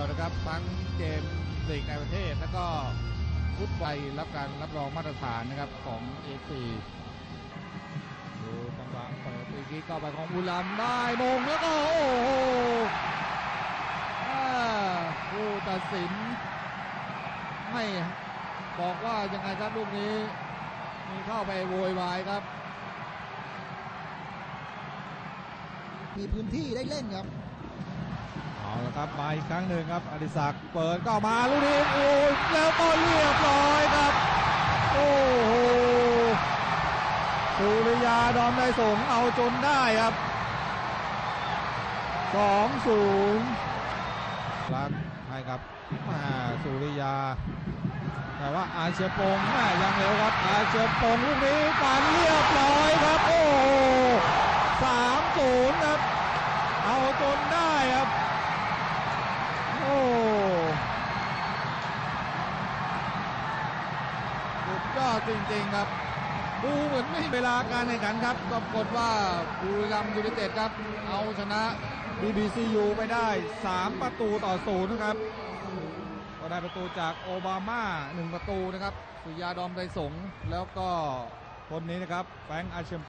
ยวนะครับทั้งเกมลีกในประเทศ แล้วก็ฟุตบอลรับการรับรองมาตรฐานนะครับของเอซีดูจังหวะเปิดอีกทีก็ไปของบุรัมได้มงแล้วก็โอ้โหอ่าผู้ตัดสินไม่บอกว่ายังไงครับลูกนี้ มีเข้าไปโวยวายครับ มีพื้นที่ได้เล่นครับ ครับมาอีกครั้งหนึ่งครับอดิศักดิ์เปิดก็มาลูกนี้โอ้ยแล้วก็เรียบร้อยครับโอ้โหสุริยาดอมได้สงเอาจนได้ครับสองศูนย์รักให้ครับมาสุริยา แต่ว่าอาเชียปงแม่ยังเร็วครับอาเชียปงลูกนี้การเรียบร้อยครับโอ้สามศูนย์ครับ เอาจนได้ครับ โอ้สุด ยอดจริงๆครับ ดูเหมือนไม่เวลาการแข่งขันครับปรากฏว่าบุรีรัมย์ยูไนเต็ดครับ เอาชนะ BBCU ไปได้ 3 ประตูต่อศูนย์นะครับ ก็ได้ประตูจากโอบามา 1 ประตูนะครับ สุยาดอมไดสง แล้วก็คนนี้นะครับ แฟงค์อาเชม